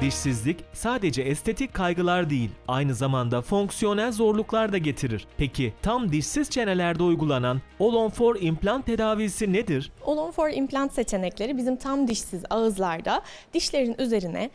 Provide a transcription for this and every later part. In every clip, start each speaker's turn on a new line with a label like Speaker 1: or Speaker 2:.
Speaker 1: Dişsizlik sadece estetik kaygılar değil, aynı zamanda fonksiyonel zorluklar da getirir. Peki tam dişsiz çenelerde uygulanan All-on-4 implant tedavisi nedir?
Speaker 2: 4 implant seçenekleri bizim tam dişsiz ağızlarda dişlerin üzerine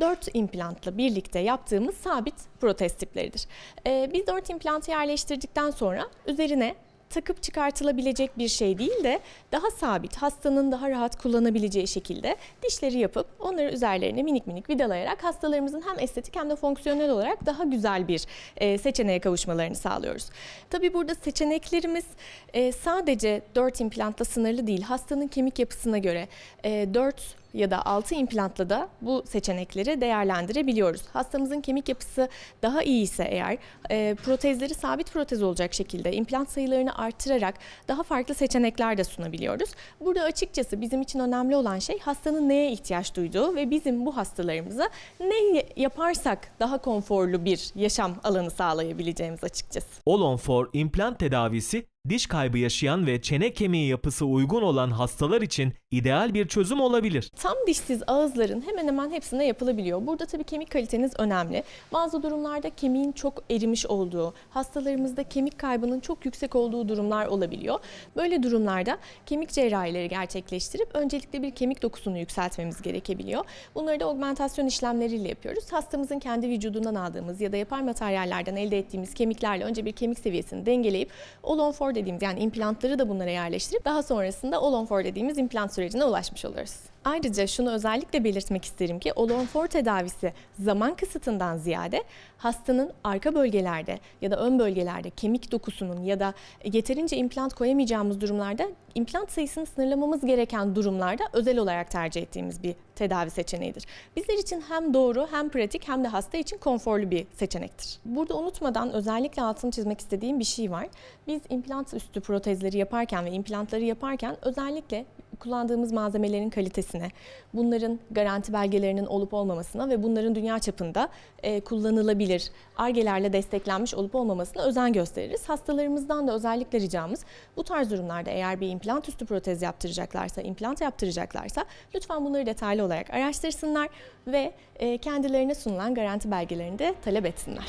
Speaker 2: 4 implantla birlikte yaptığımız sabit protez tipleridir. Ee, biz 4 implantı yerleştirdikten sonra üzerine takıp çıkartılabilecek bir şey değil de daha sabit, hastanın daha rahat kullanabileceği şekilde dişleri yapıp onları üzerlerine minik minik vidalayarak hastalarımızın hem estetik hem de fonksiyonel olarak daha güzel bir e, seçeneğe kavuşmalarını sağlıyoruz. Tabii burada seçeneklerimiz e, sadece 4 implantla sınırlı değil. Hastanın kemik yapısına göre e, 4 ya da 6 implantla da bu seçenekleri değerlendirebiliyoruz. Hastamızın kemik yapısı daha iyi ise eğer e, protezleri sabit protez olacak şekilde implant sayılarını artırarak daha farklı seçenekler de sunabiliyoruz. Burada açıkçası bizim için önemli olan şey hastanın neye ihtiyaç duyduğu ve bizim bu hastalarımıza ne yaparsak daha konforlu bir yaşam alanı sağlayabileceğimiz açıkçası.
Speaker 1: All-on-4 implant tedavisi diş kaybı yaşayan ve çene kemiği yapısı uygun olan hastalar için ideal bir çözüm olabilir.
Speaker 2: Tam dişsiz ağızların hemen hemen hepsinde yapılabiliyor. Burada tabii kemik kaliteniz önemli. Bazı durumlarda kemiğin çok erimiş olduğu, hastalarımızda kemik kaybının çok yüksek olduğu durumlar olabiliyor. Böyle durumlarda kemik cerrahileri gerçekleştirip öncelikle bir kemik dokusunu yükseltmemiz gerekebiliyor. Bunları da augmentasyon işlemleriyle yapıyoruz. Hastamızın kendi vücudundan aldığımız ya da yapay materyallerden elde ettiğimiz kemiklerle önce bir kemik seviyesini dengeleyip All-on-4 dediğimiz yani implantları da bunlara yerleştirip daha sonrasında All-on-4 dediğimiz implant sürecine ulaşmış oluyoruz. Ayrıca şunu özellikle belirtmek isterim ki All-on-4 tedavisi zaman kısıtından ziyade hastanın arka bölgelerde ya da ön bölgelerde kemik dokusunun ya da yeterince implant koyamayacağımız durumlarda implant sayısını sınırlamamız gereken durumlarda özel olarak tercih ettiğimiz bir tedavi seçeneğidir. Bizler için hem doğru hem pratik hem de hasta için konforlu bir seçenektir. Burada unutmadan özellikle altını çizmek istediğim bir şey var. Biz implant üstü protezleri yaparken ve implantları yaparken özellikle kullandığımız malzemelerin kalitesine, bunların garanti belgelerinin olup olmamasına ve bunların dünya çapında e, kullanılabilir, argelerle desteklenmiş olup olmamasına özen gösteririz. Hastalarımızdan da özellikle ricamız bu tarz durumlarda eğer bir implant üstü protez yaptıracaklarsa, implant yaptıracaklarsa lütfen bunları detaylı olarak araştırsınlar ve e, kendilerine sunulan garanti belgelerini de talep etsinler.